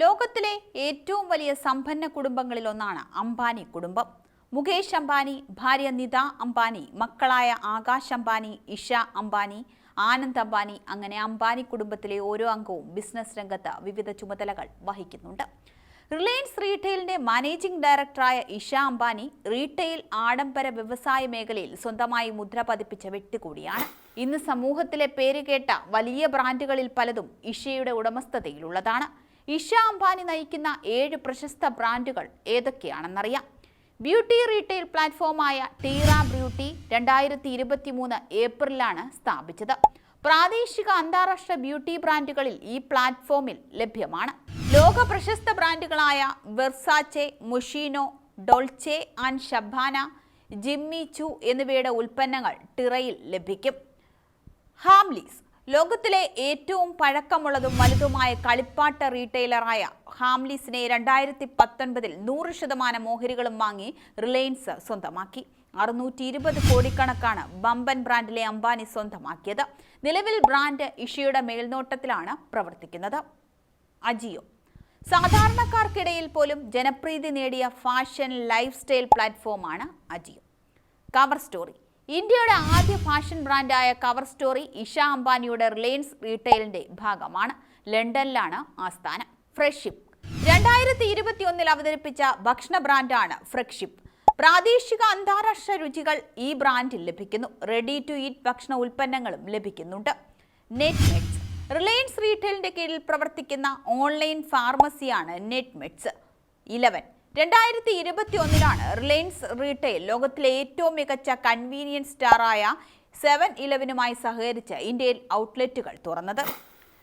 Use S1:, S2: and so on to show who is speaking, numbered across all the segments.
S1: ലോകത്തിലെ ഏറ്റവും വലിയ സമ്പന്ന കുടുംബങ്ങളിലൊന്നാണ് അംബാനി കുടുംബം. മുകേഷ് അംബാനി ഭാര്യ നിത അംബാനി മക്കളായ ആകാശ് അംബാനി ഇഷ അംബാനി ആനന്ദ് അംബാനി അങ്ങനെ അംബാനി കുടുംബത്തിലെ ഓരോ അംഗവും ബിസിനസ് രംഗത്ത് വിവിധ ചുമതലകൾ വഹിക്കുന്നുണ്ട്. റിലയൻസ് റീറ്റെയിലിന്റെ മാനേജിംഗ് ഡയറക്ടറായ ഇഷ അംബാനി റീറ്റെയിൽ ആഡംബര വ്യവസായ മേഖലയിൽ സ്വന്തമായി മുദ്ര പതിപ്പിച്ച വ്യക്തി കൂടിയാണ്. ഇന്ന് സമൂഹത്തിലെ പേരുകേട്ട വലിയ ബ്രാൻഡുകളിൽ പലതും ഇഷയുടെ ഉടമസ്ഥതയിലുള്ളതാണ്. ഇഷ അംബാനി നയിക്കുന്ന ഏഴ് പ്രശസ്ത ബ്രാൻഡുകൾ ഏതൊക്കെയാണെന്നറിയാം. ബ്യൂട്ടി റീറ്റെയിൽ പ്ലാറ്റ്ഫോമായ ടീറ ബ്യൂട്ടി രണ്ടായിരത്തി ഇരുപത്തി മൂന്ന് ഏപ്രിലാണ് സ്ഥാപിച്ചത്. പ്രാദേശിക അന്താരാഷ്ട്ര ബ്യൂട്ടി ബ്രാൻഡുകളിൽ ഈ പ്ലാറ്റ്ഫോമിൽ ലഭ്യമാണ്. ലോക പ്രശസ്ത ബ്രാൻഡുകളായ Versace Moschino Dolce and Gabbana Jimmy Choo എന്നിവയുടെ ഉൽപ്പന്നങ്ങൾ ടിറയിൽ ലഭിക്കും. ഹാംലീസ് ലോകത്തിലെ ഏറ്റവും പഴക്കമുള്ളതും വലുതുമായ കളിപ്പാട്ട റീറ്റെയിലറായ ഹാംലീസിനെ രണ്ടായിരത്തി പത്തൊൻപതിൽ നൂറ് ശതമാനം ഓഹരികളും വാങ്ങി റിലയൻസ് സ്വന്തമാക്കി. അറുന്നൂറ്റി ഇരുപത് കോടിക്കണക്കാണ് ബമ്പൻ ബ്രാൻഡിലെ അംബാനി സ്വന്തമാക്കിയത്. നിലവിൽ ബ്രാൻഡ് ഇഷയുടെ മേൽനോട്ടത്തിലാണ് പ്രവർത്തിക്കുന്നത്. അജിയോ. സാധാരണക്കാർക്കിടയിൽ പോലും ജനപ്രീതി നേടിയ ഫാഷൻ ലൈഫ് സ്റ്റൈൽ പ്ലാറ്റ്ഫോമാണ് അജിയോ. Cover story. ഇന്ത്യയുടെ ആദ്യ ഫാഷൻ ബ്രാൻഡായ കവർ സ്റ്റോറി ഇഷ അംബാനിയുടെ റിലയൻസ് റീറ്റെയിലിന്റെ ഭാഗമാണ്. ലണ്ടനിലാണ് ആസ്ഥാനം ഫ്രഷിപ്പ് രണ്ടായിരത്തി ഇരുപത്തി ഒന്നിൽ അവതരിപ്പിച്ച ഭക്ഷണ ബ്രാൻഡാണ് ഫ്രഷിപ്പ് പ്രാദേശിക അന്താരാഷ്ട്ര രുചികൾ ഈ ബ്രാൻഡിൽ ലഭിക്കുന്നു. റെഡി ടു ഈറ്റ് ഭക്ഷണ ഉൽപ്പന്നങ്ങളും ലഭിക്കുന്നുണ്ട്. നെറ്റ്മെറ്റ്സ് റിലയൻസ് റീറ്റെയിലിന്റെ കീഴിൽ പ്രവർത്തിക്കുന്ന ഓൺലൈൻ ഫാർമസിയാണ് നെറ്റ്മെറ്റ്സ് ഇലവൻ രണ്ടായിരത്തി ഇരുപത്തി ഒന്നിലാണ് റിലയൻസ് റീറ്റെയിൽ ലോകത്തിലെ ഏറ്റവും മികച്ച കൺവീനിയൻസ് സ്റ്റാറായ സെവൻ ഇലവനുമായി സഹകരിച്ച് ഇന്ത്യയിൽ ഔട്ട്ലെറ്റുകൾ തുറന്നത്.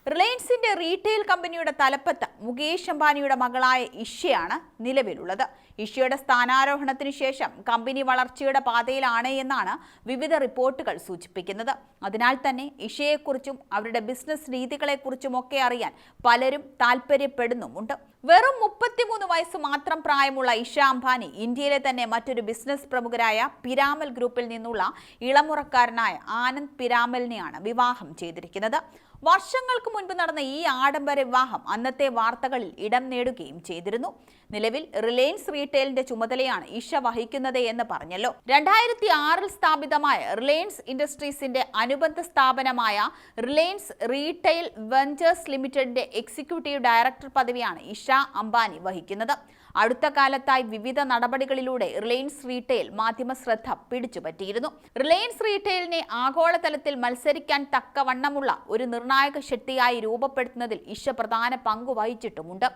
S1: റിലയൻസിന്റെ റീറ്റെയിൽ കമ്പനിയുടെ തലപ്പത്ത് മുകേഷ് അംബാനിയുടെ മകളായ ഇഷയാണ് നിലവിലുള്ളത്. ഇഷയുടെ സ്ഥാനാരോഹണത്തിന് ശേഷം കമ്പനി വളർച്ചയുടെ പാതയിലാണ് എന്നാണ് വിവിധ റിപ്പോർട്ടുകൾ സൂചിപ്പിക്കുന്നത്. അതിനാൽ തന്നെ ഇഷയെക്കുറിച്ചും അവരുടെ ബിസിനസ് രീതികളെക്കുറിച്ചും ഒക്കെ അറിയാൻ പലരും താല്പര്യപ്പെടുന്നുമുണ്ട് വെറും മുപ്പത്തിമൂന്ന് വയസ്സ് മാത്രം പ്രായമുള്ള ഇഷ അംബാനി ഇന്ത്യയിലെ തന്നെ മറ്റൊരു ബിസിനസ് പ്രമുഖരായ പിരാമൽ ഗ്രൂപ്പിൽ നിന്നുള്ള ഇളമുറക്കാരനായ ആനന്ദ് പിരാമലിനെയാണ് വിവാഹം ചെയ്തിരിക്കുന്നത്. വർഷങ്ങൾക്ക് മുൻപ് നടന്ന ഈ ആഡംബര വിവാഹം അന്നത്തെ വാർത്തകളിൽ ഇടം നേടുകയും ചെയ്തിരുന്നു. നിലവിൽ റിലയൻസ് റീറ്റെയിലിന്റെ ചുമതലയാണ് ഇഷ വഹിക്കുന്നത് എന്ന് പറഞ്ഞല്ലോ. രണ്ടായിരത്തി ആറിൽ സ്ഥാപിതമായ റിലയൻസ് ഇൻഡസ്ട്രീസിന്റെ അനുബന്ധ സ്ഥാപനമായ റിലയൻസ് റീറ്റെയിൽ വെഞ്ചേഴ്സ് ലിമിറ്റഡിന്റെ എക്സിക്യൂട്ടീവ് ഡയറക്ടർ പദവിയാണ് ഇഷ അംബാനി വഹിക്കുന്നത്. അടുത്ത കാലത്തായി വിവിധ നടപടികളിലൂടെ റിലയൻസ് റീറ്റെയിൽ മാധ്യമ ശ്രദ്ധ പിടിച്ചുപറ്റിയിരുന്നു. റിലയൻസ് റീറ്റെയിലിനെ ആഗോളതലത്തിൽ മത്സരിക്കാൻ തക്കവണ്ണമുള്ള ഒരു നിർണായക ശക്തിയായി രൂപപ്പെടുത്തുന്നതിൽ ഇഷ പ്രധാന പങ്ക് വഹിച്ചിട്ടുമുണ്ട്.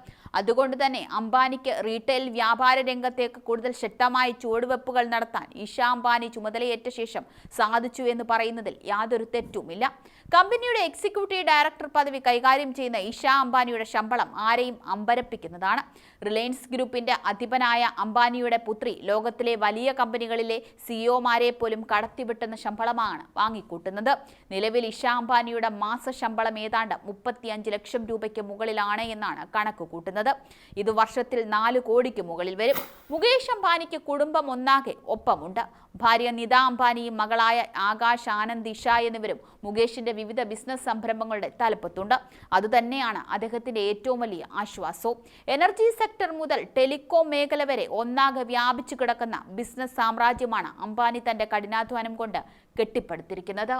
S1: അതുകൊണ്ട് തന്നെ അംബാനിക്ക് റീറ്റെയിൽ വ്യാപാര രംഗത്തേക്ക് കൂടുതൽ ശക്തമായ ചുവടുവെപ്പുകൾ നടത്താൻ ഇഷ അംബാനി ചുമതലയേറ്റ ശേഷം സാധിച്ചു എന്ന് പറയുന്നതിൽ യാതൊരു തെറ്റുമില്ല. കമ്പനിയുടെ എക്സിക്യൂട്ടീവ് ഡയറക്ടർ പദവി കൈകാര്യം ചെയ്യുന്ന ഇഷ അംബാനിയുടെ ശമ്പളം ആരെയും അമ്പരപ്പിക്കുന്നതാണ്. റിലയൻസ് ഗ്രൂപ്പിന്റെ അധിപനായ അംബാനിയുടെ പുത്രി ലോകത്തിലെ വലിയ കമ്പനികളിലെ സിഇഒമാരെ പോലും കടത്തിവിട്ടുന്ന ശമ്പളമാണ് വാങ്ങിക്കൂട്ടുന്നത്. നിലവിൽ ഇഷ അംബാനിയുടെ മാസ ശമ്പളം ഏതാണ്ട് മുപ്പത്തിയഞ്ച് ലക്ഷം രൂപയ്ക്ക് മുകളിലാണ് എന്നാണ് കണക്ക് കൂട്ടുന്നത്. ഇത് വർഷത്തിൽ നാല് കോടിക്ക് മുകളിൽ വരും. മുകേഷ് അംബാനിക്ക് കുടുംബം ഒന്നാകെ ഒപ്പമുണ്ട്. ഭാര്യ നിത അംബാനിയും മകളായ ആകാശ് ആനന്ദ് ഇഷ എന്നിവരും മുകേഷിന്റെ വിവിധ ബിസിനസ് സംരംഭങ്ങളുടെ തലപ്പത്തുണ്ട്. അതുതന്നെയാണ് അദ്ദേഹത്തിന്റെ ഏറ്റവും വലിയ ആശ്വാസവും. എനർജി സെക്ടർ മുതൽ ടെലികോം മേഖല വരെ ഒന്നാകെ വ്യാപിച്ചു കിടക്കുന്ന ബിസിനസ് സാമ്രാജ്യമാണ് അംബാനി തന്റെ കഠിനാധ്വാനം കൊണ്ട് കെട്ടിപ്പടുത്തിരിക്കുന്നത്.